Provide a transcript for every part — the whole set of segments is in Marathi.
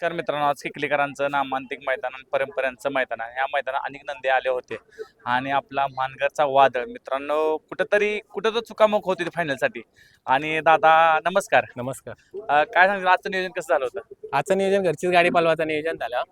नमस्कार मित्रांनो आज किकलीकरांचं नामांतिक मैदान आणि परंपरांचं मैदान आहे. ह्या मैदानात अनेक नंदी आले होते आणि आपला मानगरचा वादळ. मित्रांनो कुठंतरी कुठं तर चुकामुक होती फायनलसाठी आणि दादा नमस्कार. नमस्कार. अं, काय सांगितलं आजचं नियोजन कसं झालं होतं? आजचं नियोजन घरचीच गाडी पळवायचं नियोजन झालं.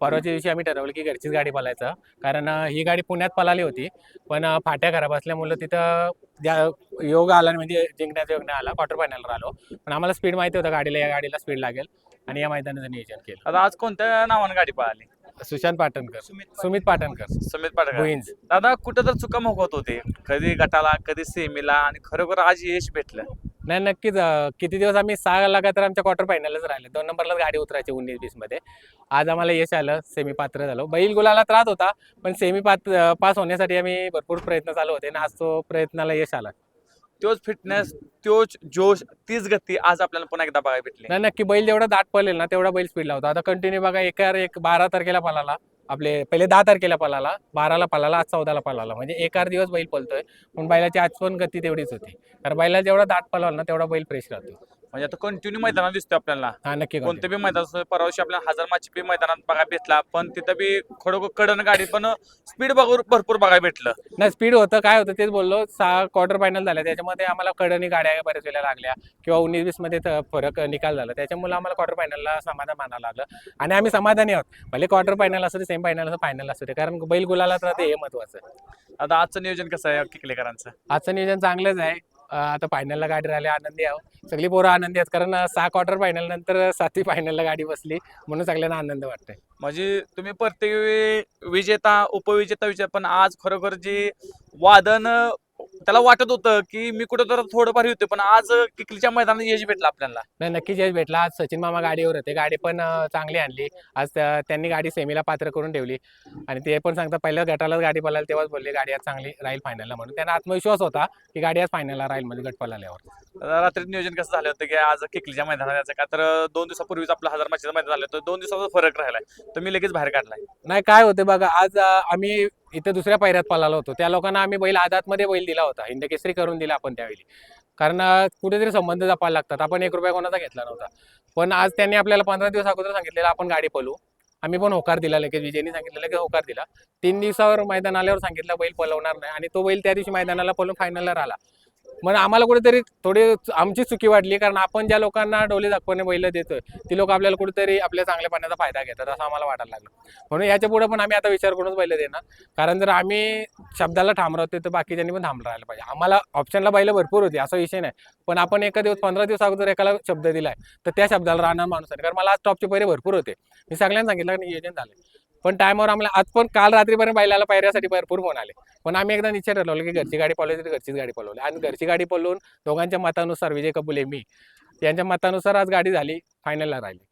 परवाच्या दिवशी आम्ही ठरवलं की घरचीच गाडी पळायचं कारण ही गाडी पुण्यात पळाली होती. पण फाट्या खराब असल्यामुळं तिथं ज्या योग आला म्हणजे जिंकण्याचा योग नाही आला. क्वार्टर फायनलवर आलो. पण आम्हाला स्पीड माहिती होतं गाडीला या गाडीला स्पीड लागेल. आणि या मैदानाचं नियोजन केलं. आता आज कोणत्या नावानं गाडी पळाली? सुशांत पाटणकर. सुमित पाटणकर. सुमित भुईंज दादा कुठं तर चुकामुक होत होते. कधी गटाला कधी सेमीला आणि खरोखर आज यश भेटलं. नाही नक्कीच किती दिवस आम्ही सहा लागात तर आमच्या क्वार्टर फायनलच राहिले. दोन नंबरलाच गाडी उतरायची उन्नीस वीसमध्ये. आज आम्हाला यश आलं सेमी पात्र झालो. बैल गुलाला त्रास होता पण सेमी पात पास होण्यासाठी आम्ही भरपूर प्रयत्न चालू होते आणि आज तो प्रयत्नाला यश आला. तोच फिटनेस तोच जोश तीच गती आज आपल्याला पुन्हा एकदा बघायला भेटली. नाही नक्की बैल जेवढा दाट पळेल ना तेवढा बैल स्पीड लावतो आता कंटिन्यू बघा एका एक बारा तारखेला पळाला. आपले पहिले दहा तारखेला पळाला बाराला पळाला आज चौदाला पळाला म्हणजे एकार दिवस बैल पळतोय पण बैलाची आज पण गती तेवढीच होती. कारण बैला जेवढा दाट पळाला ना तेवढा बैल फ्रेश राहतो. म्हणजे आता कंटिन्यू मैदानात दिसतोय आपल्याला. हा नक्की कोणते बी मैदान असो, परवा दिवशी आपल्याला हजार माची बी मैदानात बघायला भेटला पण तिथं बी खडोखर कडन गाडी पण स्पीड बघून भरपूर बघायला भेटलं. नाही स्पीड होतं काय होतं तेच बोललो सहा क्वार्टर फायनल झाल्या त्याच्यामध्ये आम्हाला कडनी गाड्या बऱ्याच वेळेला लागल्या किंवा उन्नीस वीसमध्ये त- फरक निकाल झाला. त्याच्यामुळे आम्हाला क्वार्टर फायनलला समाधान मानावं लागलं. आणि आम्ही समाधानी आहोत. भले क्वार्टर फायनल असू दे सेम फायनल असं फायनल असू दे कारण बैल गुलाला तर हे महत्वाचं. आता आजचं नियोजन कसं आहे किकलेकरांचं? आजचं नियोजन चांगलंच आहे. आता फायनलला गाडी राहिली आनंदी आहो सगळी पोरं आनंदी आहेत कारण सहा क्वार्टर फायनल नंतर सातवी फायनलला गाडी बसली. म्हणून सगळ्यांना आनंद वाटतोय. म्हणजे तुम्ही प्रत्येक वेळी विजेता उपविजेता विचार पण आज खरोखर जे वादन त्याला वाटत होतं की मी कुठं तर थोडंफार होते पण आज किकलीच्या मैदानात यश भेटलं आपल्याला. नाही नक्कीच यश भेटला. आज सचिन मामा गाडीवर होते. गाडी पण चांगली आणली. आज त्या- त्यांनी गाडी सेमीला पात्र करून ठेवली. आणि ते पण सांगता पहिल्या गटालाच गाडी पळाली तेव्हाच बोलले गाडी आज चांगली राहील फायनलला म्हणून त्यांना आत्मविश्वास होता की गाडी आज फायनलला राहील म्हणजे गट पळाल्यावर. रात्री नियोजन कसं झालं होतं की आज किकलीच्या मैदानात यायचं का? तर दोन दिवसापूर्वीच आपलं हजार माचीचं मैदान झालं होतं. दोन दिवसाचा फरक राहिलाय. तर मी लगेच बाहेर काढलाय. नाही काय होते बघा आज आम्ही इथे दुसऱ्या पायऱ्यात पळालो होतो. त्या लोकांना आम्ही बैल आदातमध्ये बैल दिला होता. हिंदकेसरी करून दिला आपण त्यावेळी. कारण कुठेतरी संबंध जपायला लागतात. आपण एक रुपया कोणाचा घेतला नव्हता. पण आज त्यांनी आपल्याला पंधरा दिवस अगोदर सांगितलेलं आपण गाडी पळू आम्ही पण होकार दिला लगेच. विजयनी सांगितलं लगेच होकार दिला. तीन दिवसावर मैदान आल्यावर सांगितलं बैल पळवणार नाही. आणि तो बैल त्या दिवशी मैदानाला पळून फायनलला राहिला. मग आम्हाला कुठेतरी थोडी आमची चुकी वाटली कारण आपण ज्या लोकांना डोले दाखवणे बैल देतोय ती लोक आपल्याला कुठेतरी आपल्या चांगल्या पाण्याचा फायदा घेतात असं आम्हाला वाटायला लागलं. म्हणून याच्यापुढे पण आम्ही आता विचार करूनच बैल देणार. कारण जर आम्ही शब्दाला ठाम राहतोय तर बाकीच्यांनी पण थांबलं राहायला पाहिजे. आम्हाला ऑप्शनला बैल भरपूर होती असा विषय नाही. पण आपण एका दिवस पंधरा दिवस अगोदर एकाला शब्द दिलाय तर त्या शब्दाला राहणार माणूस आहे. कारण मला आज टॉपचे पैरे भरपूर होते. मी सगळ्यांना सांगितलं की नियोजन झालं पण टायमावर आम्हाला आज पण काल रात्रीपर्यंत बैलाला पायऱ्यासाठी भरपूर फोन आले. पण आम्ही एकदा निश्चय ठरवलं की घरची गाडी पळवली तर घरचीच गाडी पळवली. आणि घरची गाडी पळवून दोघांच्या मतानुसार विजय कबुले मी यांच्या मतानुसार आज गाडी झाली फायनलला राहिली.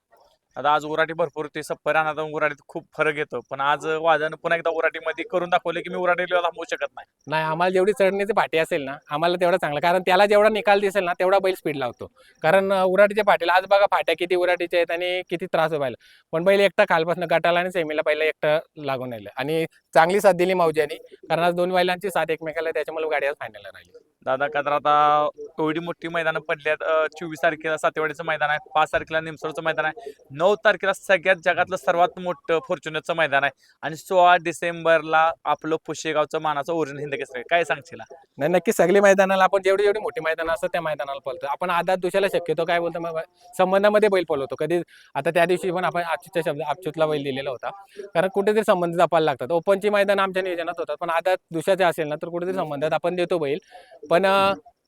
आता आज उराटी भरपूर ते सप्पर आणि उराटीत खूप फरक येतो. पण आज वादन पुन्हा एकदा उराटीमध्ये करून दाखवले की मी उराटीला थांबवू शकत नाही. नाही आम्हाला जेवढी चढण्याची पाठी असेल ना आम्हाला तेवढं चांगलं. कारण त्याला जेवढा निकाल दिसेल ना तेवढा बैल स्पीड लावतो. कारण अं, उराटीच्या पाठीला आज बघा फाट्या किती उराटीच्या आहेत आणि किती त्रास व्हायला पण बैल एकटा कालपासून गटाला आणि सेमीला पहिला एकटा लागून राहिलं. आणि चांगली साथ दिली मौजानी कारण आज दोन बैलांची साथ एकमेकाला त्याच्यामुळे गाडी आज फायनलला राहिली. दादा का तर आता एवढी मोठी मैदानं पडल्यात चोवीस तारखेला सातेवाडीचं मैदान आहे पाच तारखेला निमसोडचं मैदान आहे नऊ तारखेला सगळ्यात जगातलं सर्वात मोठं फॉर्च्युनरचं मैदान आहे आणि सोळा डिसेंबरला आपलं पुशेगावचं मानाचं ओरिजिन हिंद काय सांगशील? नाही नक्की सगळी मैदानाला आपण जेवढी जेवढी मोठी मैदान असतात त्या मैदानाला पळतो. आपण आदात दुसऱ्याला शक्यतो काय बोलतो मग संबंधामध्ये बैल पळवतो. कधी आता त्या दिवशी पण आपण आपच्या शब्द आपचूतला बैल दिलेला होता. कारण कुठेतरी संबंध जपायला लागतात. ओपनची मैदान आमच्या नियोजनात होतात पण आदात दुसऱ्याचे असेल ना तर कुठेतरी संबंधात आपण देतो बैल. पण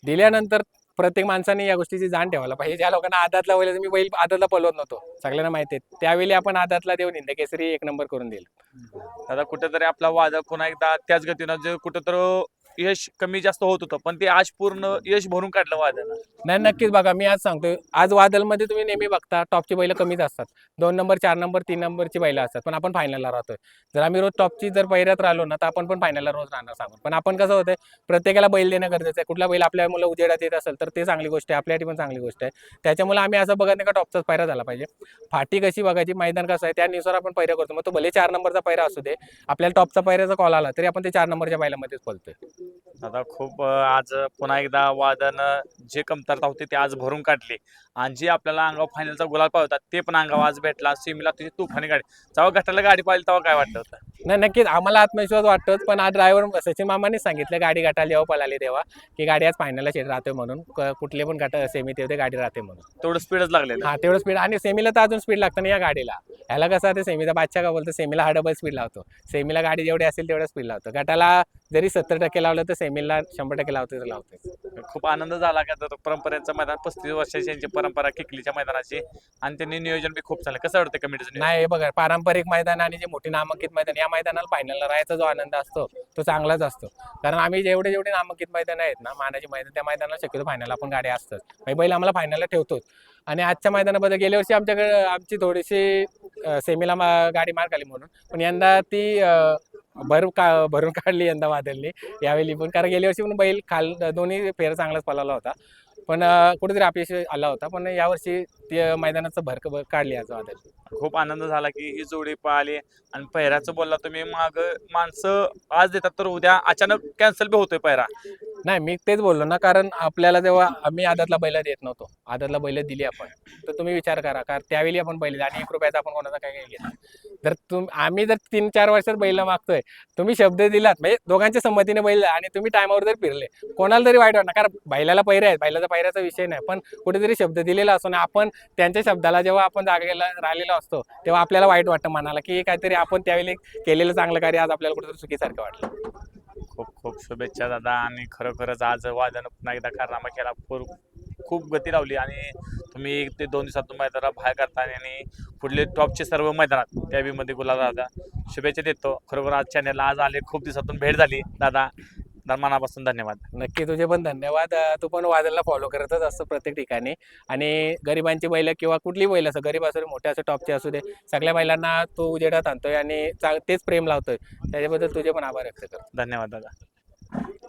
दिल्यानंतर प्रत्येक माणसाने या गोष्टीची जाण ठेवायला पाहिजे. ज्या लोकांना आदातला बैल मी बैल आदातला पळवत नव्हतो. सगळ्यांना माहिती आहे. त्यावेळी आपण आदातला देऊन हिंद केसरी एक नंबर करून देईल दादा कुठेतरी आपला वाद पुन्हा एकदा त्याच गतीनं जे कुठेतरी यश कमी जास्त होत होतं पण ते आज पूर्ण यश भरून काढलं वादन नाही नक्कीच बघा मी आज सांगतोय आज वादलमध्ये तुम्ही नेहमी बघता टॉपची बैलं कमीच असतात. दोन नंबर चार नंबर तीन नंबरची बैलं असतात पण आपण फायनलला राहतोय. जर आम्ही रोज टॉपची जर पहिऱ्यात राहिलो ना तर आपण पण फायनलला रोज राहणार सांगून. पण आपण कसं होतंय प्रत्येकाला बैल देणं गरजेचं आहे. कुठला बैल आपल्या मुलं उजेडात येत असेल तर ते चांगली गोष्ट आहे. आपल्यासाठी पण चांगली गोष्ट आहे. त्याच्यामुळे आम्ही असं बघत नाही का टॉपचाच पायरा झाला पाहिजे. फाटी कशी बघायची मैदान कसं आहे त्यानुसार आपण पैरा करतो. मग तो भले चार नंबरचा पैरा असू दे आपल्याला टॉपचा पैऱ्याचा कॉल आला तरी आपण ते चार नंबरच्या बैलामध्येच पळतोय दादा खूप आज पुन्हा एकदा वादन जे कमतरता होती ते आज भरून काढली. आणि जे आपल्याला अंगावर फायनलचा गुलाल पावतात ते पण अंगावर आज भेटला. सेमीला तुझी तुफानी गाडी. जेव्हा गटाला गाडी पाहिली तेव्हा काय वाटलं होतं? नाही नक्कीच. आम्हाला आत्मविश्वास वाटतोच पण आज ड्रायव्हर सचिन मामाने सांगितलं गाडी गटाला जेव्हा पळाली तेव्हा की गाडी आज फायनलला शेट राहते म्हणून. क- कुठले पण गट सेमीत येते गाडी राहते म्हणून. तेवढं स्पीडच लागलेलं हा तेवढं स्पीड आणि सेमीला तर अजून स्पीड लागतं ना या गाडीला. ह्याला कसं आहे सेमीचा बादशा का बोलतो सेमीला हा डबल स्पीड लावतो. सेमीला गाडी जेवढी असेल तेवढं स्पीड लावतो. गटाला जरी सत्तर टक्के लावलं तर सेमीला शंभर टक्के लावतो तर लावतो खूप आनंद झाला का तर परंपरेचं मैदान पस्तीस वर्षाची यांची परंपरा किकलीच्या मैदानाची आणि त्यांनी नियोजन बी खूप झालं. कसं वाटतं कमिटीचं नाही हे बघा पारंपरिक मैदान आणि जे मोठी नामांकित मैदान या मैदानाला फायनलला राहायचा जो आनंद असतो तो चांगलाच असतो. कारण आम्ही जेवढे जेवढे नामांकित मैदान आहेत ना मानाची मैदान त्या मैदानाला शक्यतो फायनल आपण गाड्या असतात. म्हणजे बैल आम्हाला फायनलला ठेवतोच. आणि आजच्या मैदानाबद्दल गेल्या वर्षी आमच्याकडे आमची थोडीशी सेमीला मा- गाडी मार्क आली म्हणून. पण यंदा ती भर का भरून काढली यंदा वादळने यावेळी पण कारण गेल्या वर्षी पण बैल खाल दोन्ही फेर चांगलाच पळाला होता. पण कुठेतरी अपयश आला होता. पण यावर्षी ते मैदानाचं भर काढली आज वादळ. खूप आनंद झाला की ही जोडी पळाली आणि पहिराचं बोलला तुम्ही माग माणसं आज देतात तर उद्या अचानक कॅन्सल बी होतोय पहिरा. नाही मी तेच बोललो ना कारण आपल्याला जेव्हा आम्ही आदातला बैल देत नव्हतो आदातला बैल दिली आपण तर तुम्ही विचार करा कारण त्यावेळी आपण बैल आणि एक रुपयाचा आपण कोणाचा काय काय घेतला. जर तुम आम्ही जर तीन चार वर्षात बैल मागतोय तुम्ही शब्द दिलात म्हणजे दोघांच्या संमतीने बैल आणि तुम्ही टायमावर जर फिरले कोणाला तरी वाईट वाटणार कारण बैलाला पैरे आहेत बैलाचा पैऱ्याचा विषय नाही पण कुठेतरी शब्द दिलेला असतो आणि आपण त्यांच्या शब्दाला जेव्हा आपण जागेला राहिलेलो असतो तेव्हा आपल्याला वाईट वाटतं मनाला की काहीतरी आपण त्यावेळी केलेलं चांगलं कार्य आज आपल्याला कुठेतरी चुकीसारखं वाटलं. खूप शुभेच्छा दादा. आणि खरोखरच आज वादन पुन्हा एकदा कारनामा केला. खूप गती लावली आणि तुम्ही एक ते दोन दिवसातून मैदानात बाहेर करता आणि पुढले टॉपचे सर्व मैदानात त्यामध्ये गुलाल दादा. शुभेच्छा देतो. खरोखर आज चॅनलला आज आले खूप दिवसातून भेट झाली. दादा मनापासून धन्यवाद. नक्की तुझे पण धन्यवाद. तू पण वादलला फॉलो करतच असतो प्रत्येक ठिकाणी. आणि गरिबांची बैल किंवा कुठली बैल असो गरीब असो मोठे असो टॉपचे असू दे सगळ्या बैलांना तू उजेडात आणतोय आणि तेच प्रेम लावतोय. त्याच्याबद्दल तुझे पण आभार व्यक्त करतो. धन्यवाद दादा.